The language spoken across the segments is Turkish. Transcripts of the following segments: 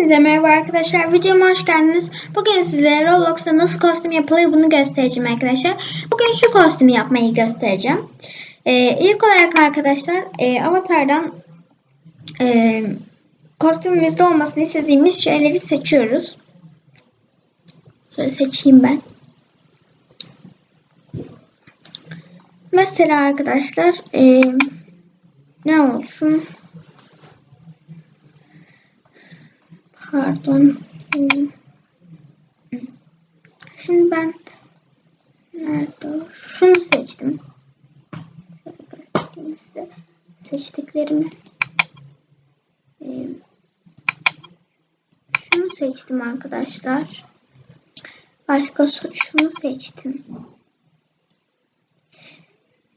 Hepinize merhaba arkadaşlar. Videoma hoş geldiniz. Bugün size Roblox'ta nasıl kostüm yapılır bunu göstereceğim arkadaşlar. Bugün şu kostümü yapmayı göstereceğim. Ee, ilk olarak arkadaşlar e, avatardan e, kostümümüzde olmasını istediğimiz şeyleri seçiyoruz. Şöyle seçeyim ben. Mesela arkadaşlar e, ne olsun? Pardon. Şimdi ben nerede? Şunu seçtim. Seçtiklerimi. Ee, şunu seçtim arkadaşlar. Başka şunu seçtim.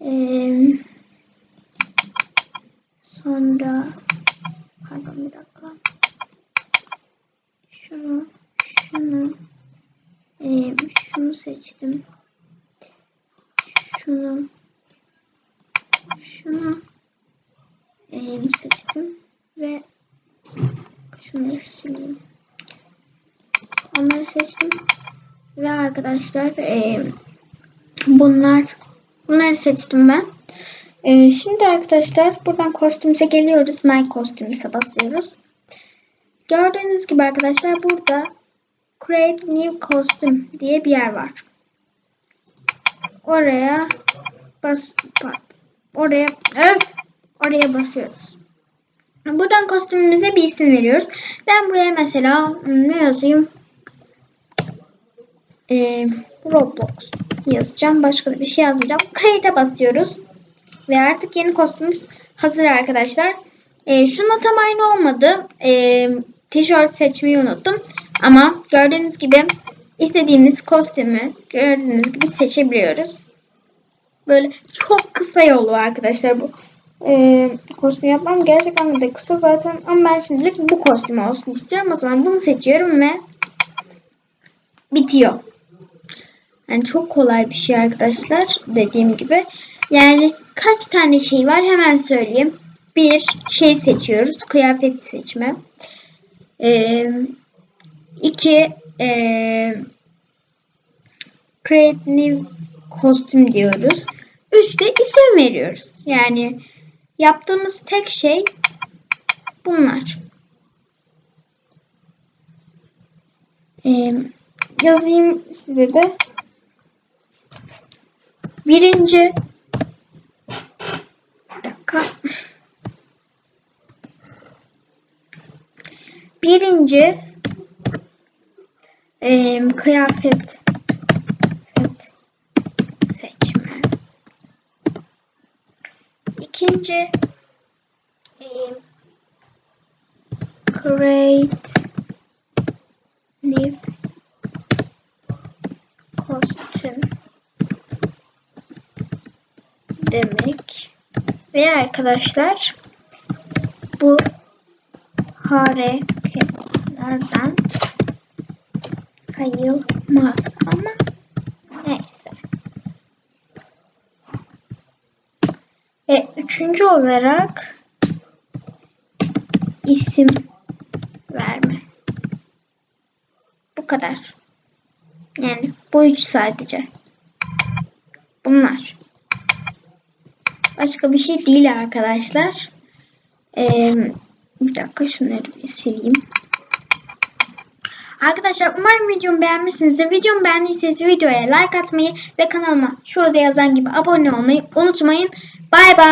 Ee, sonra pardon bir dakika şunu, şunu, e, şunu seçtim. Şunu, şunu e, seçtim ve şunları sileyim. Onları seçtim ve arkadaşlar e, bunlar bunları seçtim ben. E, şimdi arkadaşlar buradan kostümse geliyoruz. My kostümse basıyoruz. Gördüğünüz gibi arkadaşlar burada Create New Costume diye bir yer var. Oraya bas oraya öf oraya basıyoruz. Buradan kostümümüze bir isim veriyoruz. Ben buraya mesela ne yazayım? Ee, Roblox yazacağım. Başka bir şey yazmayacağım. Create'e basıyoruz. Ve artık yeni kostümümüz hazır arkadaşlar. Ee, şununla tam aynı olmadı. Ee, tişört seçmeyi unuttum. Ama gördüğünüz gibi istediğimiz kostümü gördüğünüz gibi seçebiliyoruz. Böyle çok kısa yolu arkadaşlar bu. Ee, kostüm yapmam gerçekten de kısa zaten ama ben şimdilik bu kostüm olsun istiyorum. O zaman bunu seçiyorum ve bitiyor. Yani çok kolay bir şey arkadaşlar dediğim gibi. Yani kaç tane şey var hemen söyleyeyim. Bir şey seçiyoruz. Kıyafet seçme. Ee, iki e, create new kostüm diyoruz. Üç de isim veriyoruz. Yani yaptığımız tek şey bunlar. Ee, yazayım size de. Birinci bir dakika. Birinci e, kıyafet evet, seçme. İkinci e, create new costume demek ve arkadaşlar bu hareketlerden sayılmaz ama neyse. Ve üçüncü olarak isim verme. Bu kadar. Yani bu üç sadece. Bunlar. Başka bir şey değil arkadaşlar. Ee, bir dakika şunları bir sileyim. Arkadaşlar umarım videomu beğenmişsinizdir. Videomu beğendiyseniz videoya like atmayı ve kanalıma şurada yazan gibi abone olmayı unutmayın. Bay bay.